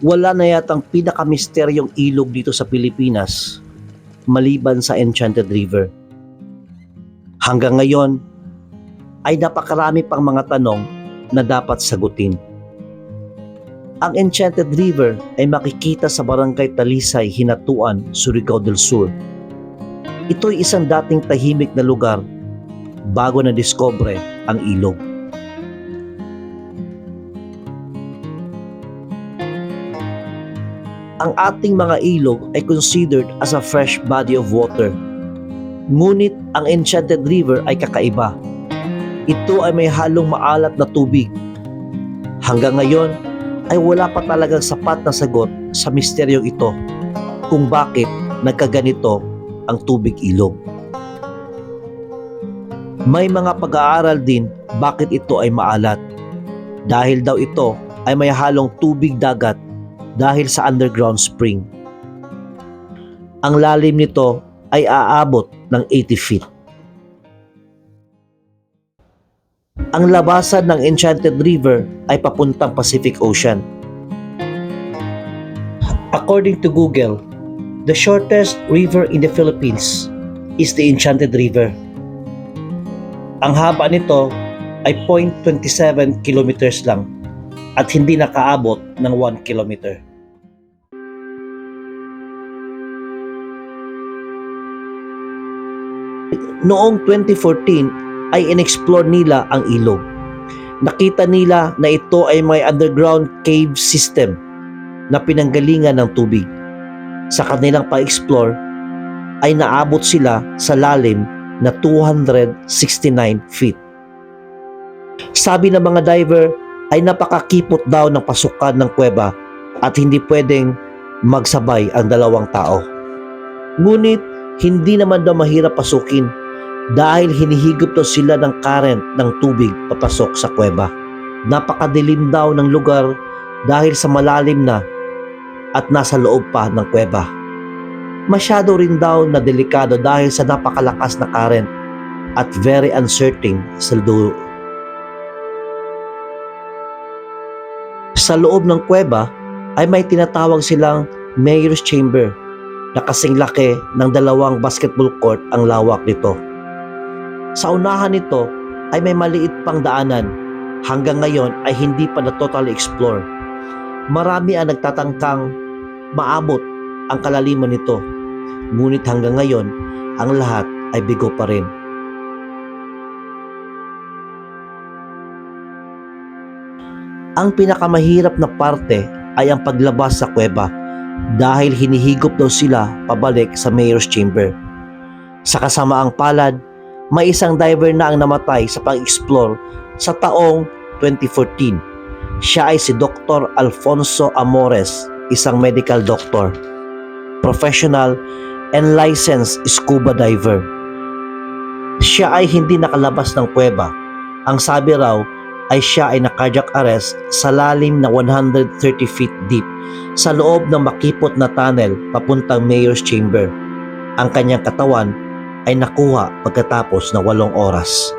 wala na yatang pinakamisteryong ilog dito sa Pilipinas maliban sa Enchanted River. Hanggang ngayon ay napakarami pang mga tanong na dapat sagutin. Ang Enchanted River ay makikita sa Barangay Talisay, Hinatuan, Surigao del Sur. Ito'y isang dating tahimik na lugar bago na diskobre ang ilog. Ang ating mga ilog ay considered as a fresh body of water. Ngunit ang Enchanted River ay kakaiba. Ito ay may halong maalat na tubig. Hanggang ngayon ay wala pa talagang sapat na sagot sa misteryong ito kung bakit nagkaganito ang tubig ilog. May mga pag-aaral din bakit ito ay maalat. Dahil daw ito ay may halong tubig dagat dahil sa underground spring. Ang lalim nito ay aabot ng 80 feet. Ang labasan ng Enchanted River ay papuntang Pacific Ocean. According to Google, the shortest river in the Philippines is the Enchanted River. Ang haba nito ay 0.27 kilometers lang at hindi nakaabot ng 1 kilometer. Noong 2014 ay inexplore nila ang ilog. Nakita nila na ito ay may underground cave system na pinanggalingan ng tubig. Sa kanilang pa-explore ay naabot sila sa lalim na 269 feet. Sabi ng mga diver ay napakakipot daw ng pasukan ng kuweba at hindi pwedeng magsabay ang dalawang tao. Ngunit hindi naman daw mahirap pasukin dahil hinihigop daw sila ng current ng tubig papasok sa kuweba. Napakadilim daw ng lugar dahil sa malalim na at nasa loob pa ng kuweba. Masyado rin daw na delikado dahil sa napakalakas na current at very uncertain sa dulo. Sa loob ng kuweba ay may tinatawag silang mayor's chamber na kasing laki ng dalawang basketball court ang lawak nito. Sa unahan nito ay may maliit pang daanan. Hanggang ngayon ay hindi pa na totally explore. Marami ang nagtatangkang maabot ang kalaliman nito. Ngunit hanggang ngayon, ang lahat ay bigo pa rin. Ang pinakamahirap na parte ay ang paglabas sa kuweba dahil hinihigop daw sila pabalik sa mayor's chamber. Sa kasamaang palad, may isang diver na ang namatay sa pag-explore sa taong 2014. Siya ay si Dr. Alfonso Amores, isang medical doctor, professional and licensed scuba diver. Siya ay hindi nakalabas ng kuweba. Ang sabi raw ay siya ay na cardiac arrest sa lalim na 130 feet deep sa loob ng makipot na tunnel papuntang mayor's chamber. Ang kanyang katawan ay nakuha pagkatapos ng walong oras.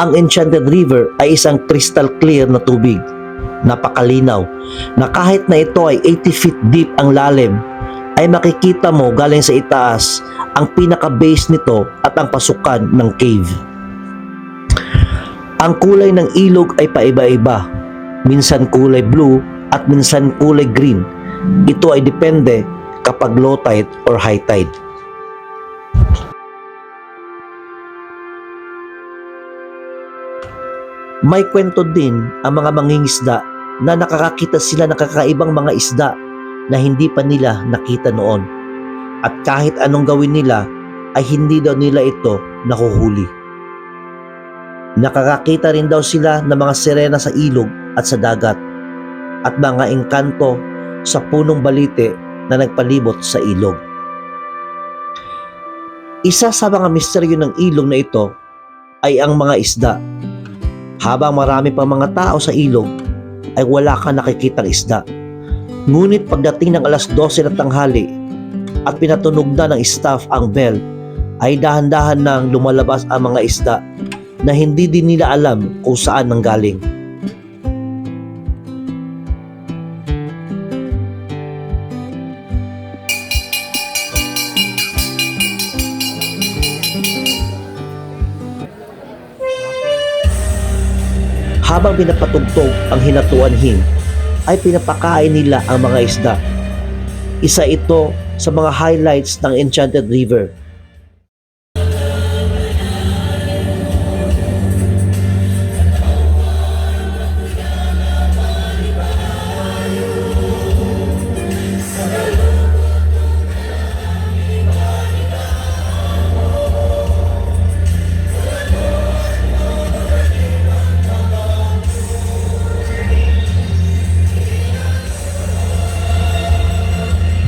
Ang Enchanted River ay isang crystal clear na tubig. Napakalinaw na kahit na ito ay 80 feet deep ang lalim, ay makikita mo galing sa itaas ang pinaka-base nito at ang pasukan ng cave. Ang kulay ng ilog ay paiba-iba. Minsan kulay blue at minsan kulay green. Ito ay depende kapag low tide or high tide. May kwento din ang mga mangingisda na nakakakita sila ng kakaibang mga isda na hindi pa nila nakita noon. At kahit anong gawin nila ay hindi daw nila ito nakuhuli. Nakakakita rin daw sila ng mga sirena sa ilog at sa dagat at mga engkanto sa punong balite na nagpalibot sa ilog. Isa sa mga misteryo ng ilog na ito ay ang mga isda. Habang marami pang mga tao sa ilog, ay wala kang nakikitang isda. Ngunit pagdating ng alas 12 ng tanghali at pinatunog na ng staff ang bell, ay dahan-dahan nang lumalabas ang mga isda na hindi din nila alam kung saan nanggaling. Habang pinapatugtog ang hinatuanhin, ay pinapakain nila ang mga isda. Isa ito sa mga highlights ng Enchanted River.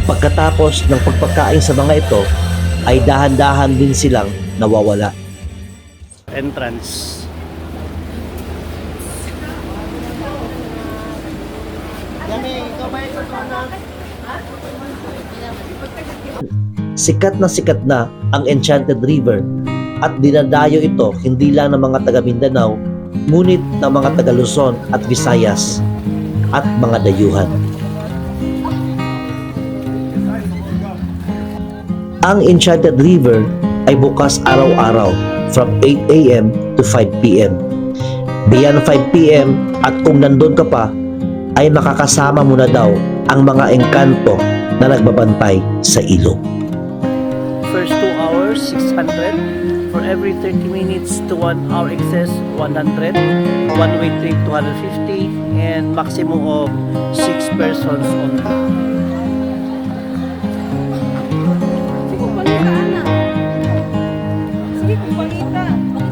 Pagkatapos ng pagpakain sa mga ito, ay dahan-dahan din silang nawawala. entrance. Sikat na sikat na ang Enchanted River at dinadayo ito hindi lang ng mga taga Mindanao, ngunit ng mga taga Luzon at Visayas at mga dayuhan. Ang Enchanted River ay bukas araw-araw from 8 a.m. to 5 p.m. Beyond 5 p.m. at kung nandun ka pa, ay makakasama mo na daw ang mga engkanto na nagbabantay sa ilog. First 2 hours, 600. For every 30 minutes to 1 hour excess, 100. One way trip, 250. And maximum of 6 persons only. Balita.